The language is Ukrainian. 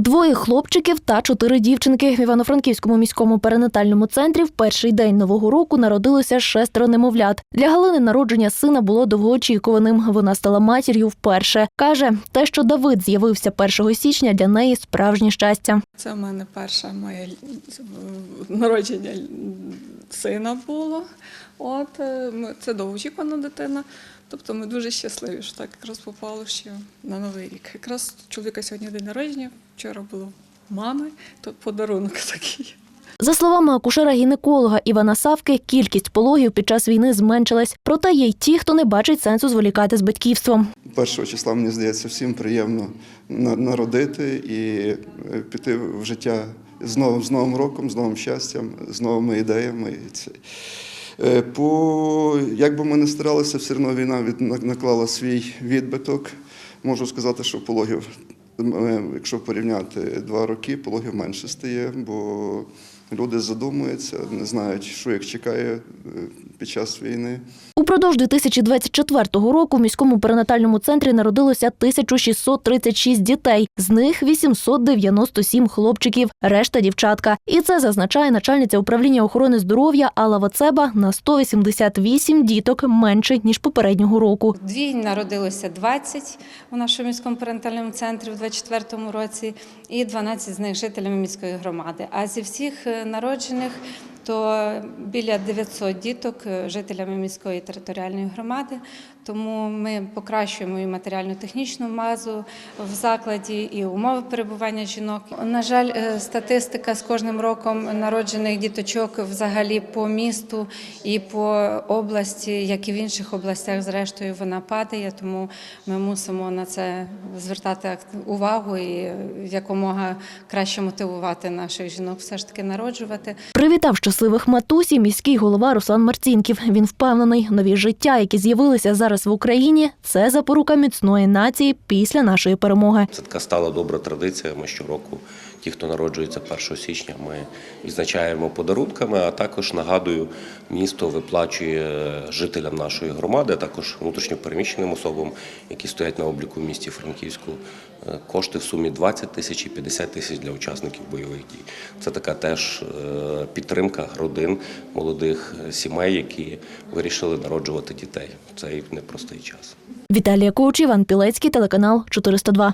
Двоє хлопчиків та чотири дівчинки. В Івано-Франківському міському перинатальному центрі в перший день нового року народилося шестеро немовлят. Для Галини народження сина було довгоочікуваним. Вона стала матір'ю вперше. Каже, те, що Давид з'явився 1 січня, для неї справжнє щастя. Це в мене перше моє е, народження сина було. От е, це довгоочікувана дитина. Тобто ми дуже щасливі, що так якраз попало ще на новий рік. Якраз чоловіка сьогодні день народження, вчора було в мами, то подарунок такий. За словами акушера-гінеколога Івана Савки, кількість пологів під час війни зменшилась. Проте є й ті, хто не бачить сенсу зволікати з батьківством. Першого числа, мені здається, всім приємно на- народити і е, піти в життя з новим, з новим роком, з новим щастям, з новими ідеями. Е, По, як би ми не старалися, все одно війна від, наклала свій відбиток. Можу сказати, що пологів, е, якщо порівняти два роки, пологів менше стає, бо люди задумуються, не знають, що їх чекає е, під час війни. Упродовж 2024 року в міському перинатальному центрі народилося 1636 дітей, з них 897 хлопчиків, решта дівчатка. І це зазначає начальниця управління охорони здоров'я Алла Вацеба на 188 діток менше ніж попереднього року. Дві народилося 20 у нашому міському парентальному центрі в 24 році, і 12 з них жителями міської громади. А зі всіх е, народжених то біля 900 діток е, жителями міської територіальної громади. Тому ми покращуємо і матеріально-технічну базу в закладі, і умови перебування жінок. На жаль, е, статистика з кожним роком народжених діточок взагалі по місту і по області, як і в інших областях, зрештою вона падає. Тому ми мусимо на це звертати увагу і якомога краще мотивувати наших жінок все ж таки народжувати. Привітав щасливих матусі міський голова Руслан Марцінків. Він впевнений, нові життя, які з'явилися зараз в Україні, це запорука міцної нації після нашої перемоги. Це така стала добра традиція. Ми щороку, ті, хто народжується 1 січня, ми відзначаємо подарунками. А також нагадую, місто виплачує жителям нашої громади, а також внутрішньопереміщеним особам, які стоять на обліку в місті Франківську, е, кошти в сумі 20 тисяч і 50 тисяч для учасників бойових дій. Це така теж е, підтримка родин, молодих е, сімей, які вирішили народжувати дітей в цей непростий час. Віталія Коуч, Іван Пілецький, телеканал 402.